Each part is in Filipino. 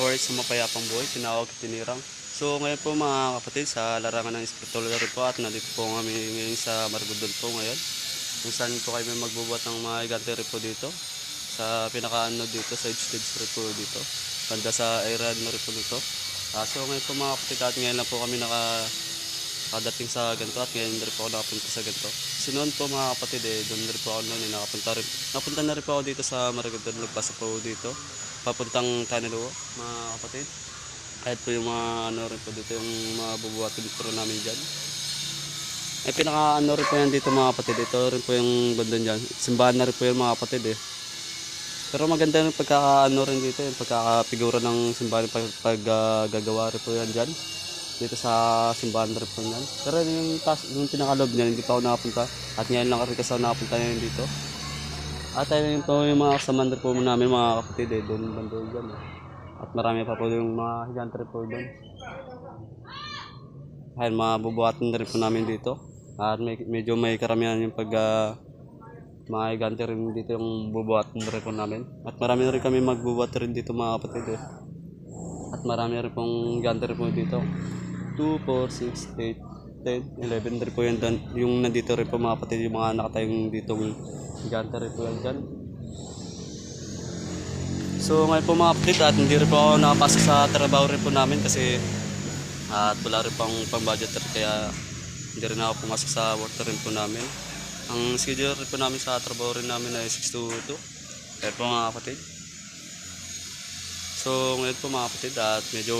or sa mapayapang buhay, tinawag tinirang. So ngayon po mga kapatid, sa larangan ng Espiritualary po at nandito po kami ngayon sa Margudon po ngayon. Kung saan po kami magbubuhat ng mga igante po dito. Sa pinakaano dito, sa stage po dito. Banda sa Iran na po dito. Ah, so ngayon po mga kapatid, at ngayon lang po kami naka nakadating sa ganito at ngayon rin po ako nakapunta sa ganito. So noon po mga kapatid eh, doon rin po ako noon eh, nakapunta rin, nakapunta na rin po ako dito sa Maragondon, nagpasa po dito, papuntang Tanaluo mga kapatid. Kahit po yung mga ano rin po dito, yung mga bubuhatin po rin namin dyan. Eh pinaka ano rin po yan dito mga kapatid, ito rin po yung bandon dyan. Simbahan na rin po yung mga kapatid eh. Pero maganda yung pagkakaano rin dito, yung pagkakapigura ng simbahan pag, pag gagawa rin po yan dyan dito sa simbahan rin po yan. Pero yung, yung pinakalob niya, hindi pa ako nakapunta. At ngayon lang kasi kasi ako nakapunta ngayon dito. At ayun po yung mga kasama rin po namin, mga kapatid eh, doon bando dyan eh. At marami pa po yung mga higante po doon. Ayun, mga bubuhatin na rin po namin dito. At may, medyo may karamihan yung pag ah, mga higante rin dito yung bubuhatin na rin po namin. At marami na rin kami magbubuhat rin dito mga kapatid eh. At marami rin pong higante po dito. 2, 4, 6, 8, 10, 11 rin po doon. Yung nandito rin po mga kapatid, yung mga nakatayong dito gigante rin po yan dyan. So ngayon po mga kapatid at hindi rin po ako nakapasok sa trabaho rin po namin kasi at wala rin pang pang budget kaya hindi rin ako pumasok sa work rin po namin. Ang schedule rin po namin sa trabaho rin namin ay 6 to 2. Kaya po mga kapatid. So ngayon po mga kapatid at medyo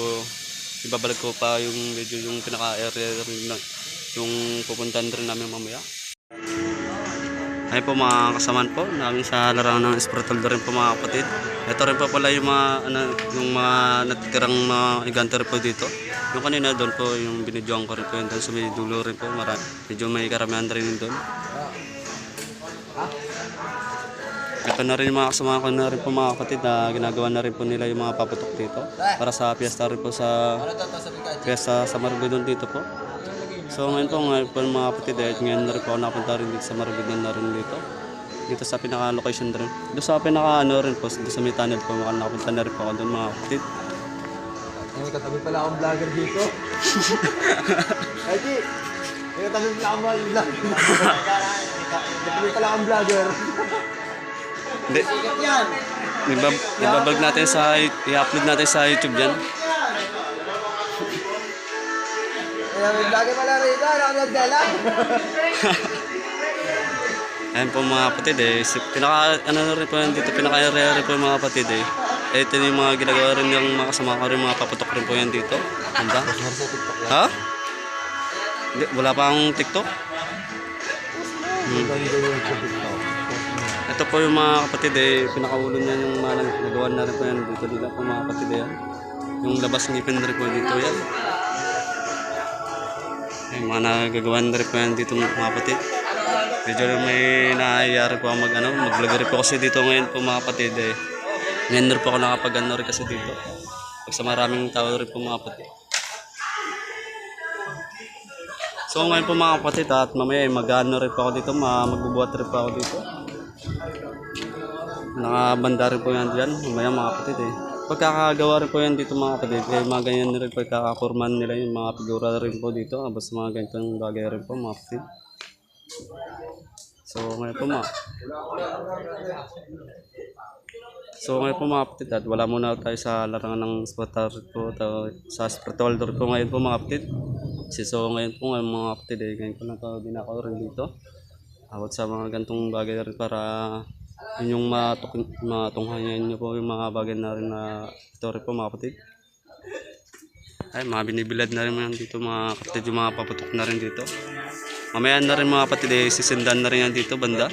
ibabalik ko pa yung medyo yung pinaka-area rin na yung pupuntahan rin namin mamaya. Ay po mga kasamaan po namin sa larangan ng Espiritual rin po mga kapatid. Ito rin po pala yung mga, ano, yung mga natitirang mga higante rin po dito. Yung kanina doon po yung binidyoan ko rin po yun doon sa may dulo rin po. Marami, medyo may karamihan rin doon. Ito na rin yung mga kasama ko na rin po mga kapatid na ginagawa na rin po nila yung mga paputok dito. Para sa piyesta rin po sa piyesta sa Maragondon dito po. So ngayon po ngayon po mga kapatid eh, ngayon na rin po ako nakapunta rin dito sa Maragondon na rin dito. Dito sa pinaka-location rin. Dito sa pinaka-ano rin po, dito sa may tunnel po, nakapunta na rin po ako doon mga kapatid. May katabi pala akong vlogger dito. Di. May katabi pala akong vlogger. Katabi pala akong vlogger. Hindi, ibabag natin sa, i-upload natin sa YouTube yan. Vlogger pala rito. Nakanood ka lang. Ayan po mga kapatid eh. Pinaka, ano rin po dito, pinaka-area rin po mga kapatid eh. Eh, Ito yung mga ginagawa rin yung mga kasama ko rin, mga paputok rin po yan dito. Handa? Ha? Hindi, wala pa akong TikTok? Hmm. Ito po yung mga kapatid eh, pinakaulo niya yung mga nagawa na rin po yan dito nila po mga kapatid eh. Yung labas ngipin rin po dito yan. Yung mga nagagawa na rin po yan dito mga kapatid. Medyo may naayari po mag ano, mag-vlog rin po kasi dito ngayon po mga kapatid eh. Ngayon po ako nakapag ano kasi dito. Pag sa maraming tao rin po mga kapatid. So ngayon po mga kapatid at mamaya eh, mag-ano rin po ako dito, ma- magbubuhat rin po ako dito. Nakabanda rin po yan dyan, mamaya mga kapatid eh. Pagkakagawa rin po yan dito mga kapatid, kaya mga ganyan rin pagkakakurman nila yung mga figura rin po dito, basta mga ganitong bagay rin po mga kapatid. So ngayon po mga So ngayon po mga kapatid at wala muna tayo sa larangan ng spotter po to, sa spiritual door po ngayon po mga kapatid. So ngayon po ngayon mga kapatid eh, ngayon ko lang to din ako rin dito. Awat sa mga gantong bagay rin para yun yung matuk matunghayan nyo po yung mga bagay na rin na ito rin po mga kapatid. Ay, mga binibilad na rin mga dito mga kapatid yung mga paputok na rin dito. Mamaya na rin mga kapatid eh, sisindan na rin yan dito banda.